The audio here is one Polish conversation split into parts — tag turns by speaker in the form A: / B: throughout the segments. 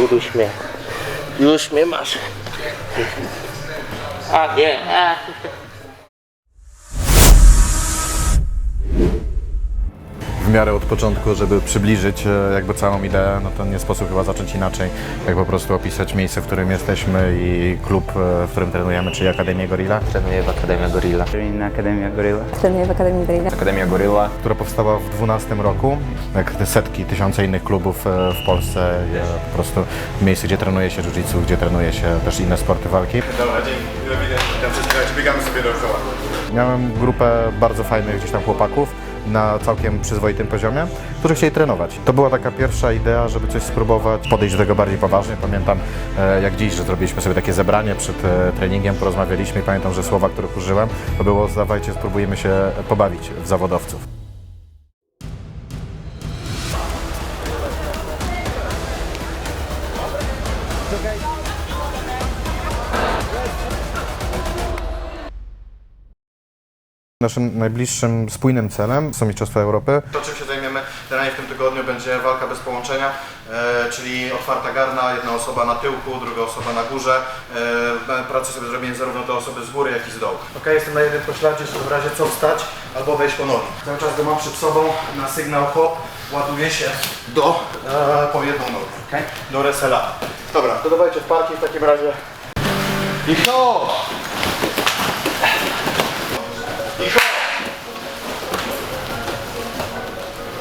A: Cud uśmiechu. Już mnie masz. A nie, a.
B: w miarę od początku, żeby przybliżyć e, jakby całą ideę, no to nie sposób chyba zacząć inaczej, jak po prostu opisać miejsce, w którym jesteśmy i klub, e, w którym trenujemy, czyli Akademię Gorilla,
C: Trenuję w Akademia Gorilla.
D: in Academia Gorilla.
E: Trenuję w Akademii Gorilla.
C: Akademia Gorylla.
B: która powstała w 2012 roku, jak te setki, tysiące innych klubów e, w Polsce, po prostu miejsce, gdzie trenuje się jiu-jitsu, gdzie trenuje się też inne sporty walki.
F: Dobra, dzięki. Biegamy sobie dookoła.
B: Miałem grupę bardzo fajnych gdzieś tam chłopaków na całkiem przyzwoitym poziomie, którzy chcieli trenować. To była taka pierwsza idea, żeby coś spróbować, podejść do tego bardziej poważnie. Pamiętam e, jak dziś, że zrobiliśmy sobie takie zebranie przed e, treningiem, porozmawialiśmy i pamiętam, że słowa, których użyłem, to było zdawajcie, spróbujemy się pobawić w zawodowców. Naszym najbliższym spójnym celem są Mistrzostwa Europy.
F: To, czym się zajmiemy generalnie w tym tygodniu, będzie walka bez połączenia, e, czyli otwarta garna, jedna osoba na tyłku, druga osoba na górze. E, pracę sobie zrobienie zarówno do osoby z góry, jak i z dołu. Ok, jestem na jednym pośladzie, żeby w razie co wstać albo wejść po nogi. Cały czas go mam przed sobą na sygnał hop, ładuję się do, e, po jedną nogę, okay? do resela. Dobra, to dawajcie w parki w takim razie. I ho!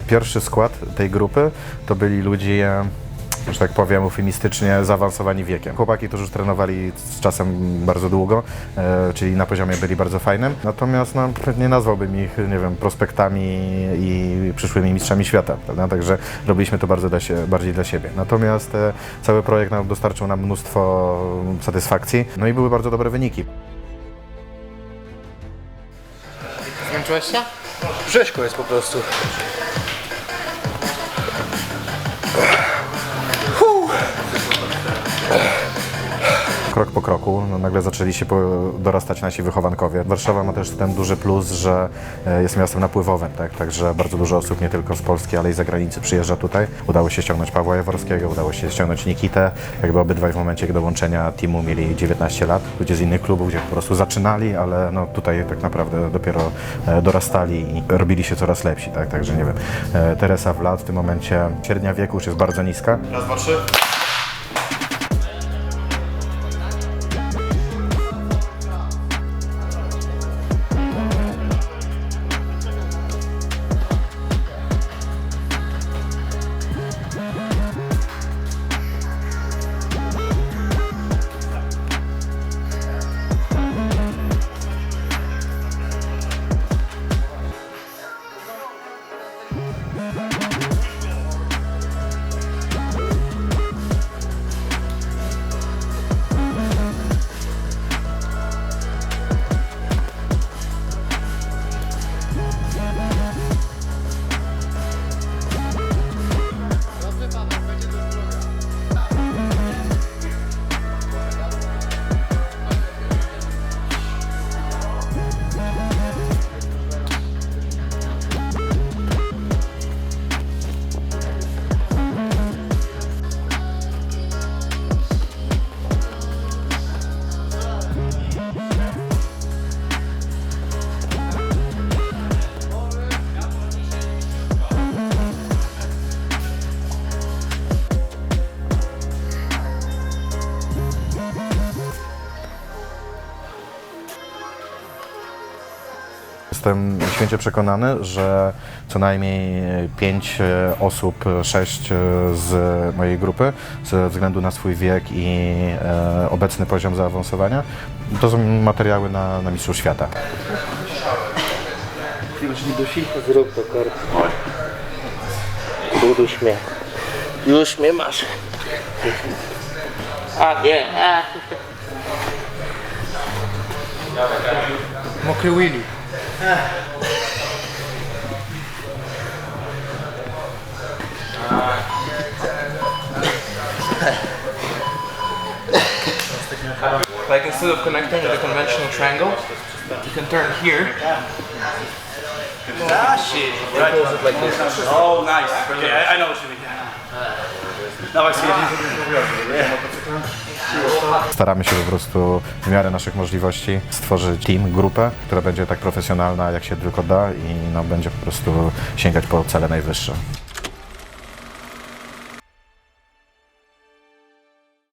B: Pierwszy skład tej grupy to byli ludzie, że tak powiem, eufemistycznie zaawansowani wiekiem. Chłopaki, którzy już trenowali z czasem bardzo długo, e, czyli na poziomie byli bardzo fajnym. Natomiast no, nie nazwałbym ich, nie wiem, prospektami i przyszłymi mistrzami świata, prawda? Także robiliśmy to bardzo dla sie, bardziej dla siebie. Natomiast e, cały projekt nam dostarczył nam mnóstwo satysfakcji, no i były bardzo dobre wyniki.
A: Zmęczyłeś się?
F: Rzeźko jest po prostu.
B: Krok po kroku no, nagle zaczęli się dorastać nasi wychowankowie. Warszawa ma też ten duży plus, że e, jest miastem napływowym, tak? także bardzo dużo osób nie tylko z Polski, ale i z zagranicy przyjeżdża tutaj. Udało się ściągnąć Pawła Jaworskiego, udało się ściągnąć Nikitę. Jakby obydwaj w momencie dołączenia teamu mieli 19 lat. Ludzie z innych klubów, gdzie po prostu zaczynali, ale no, tutaj tak naprawdę dopiero e, dorastali i robili się coraz lepsi. Tak? Także nie wiem, e, Teresa Wlad w tym momencie średnia wieku już jest bardzo niska.
F: Raz, dwa, trzy.
B: Jestem święcie przekonany, że co najmniej pięć e, osób, sześć e, z mojej grupy, ze względu na swój wiek i e, obecny poziom zaawansowania, to są materiały na, na Mistrzostw Świata.
A: Zrób to, Korp. Cud uśmiechu. Już mnie masz. A nie, a.
F: Mokry Willy.
G: Like instead of connecting with a conventional triangle, you can turn here. Ah shit! Right. Close it like this.
H: Oh, nice. Okay, I, I know what you mean.
B: Staramy się po prostu w miarę naszych możliwości stworzyć team, grupę, która będzie tak profesjonalna jak się tylko da i no, będzie po prostu sięgać po cele najwyższe.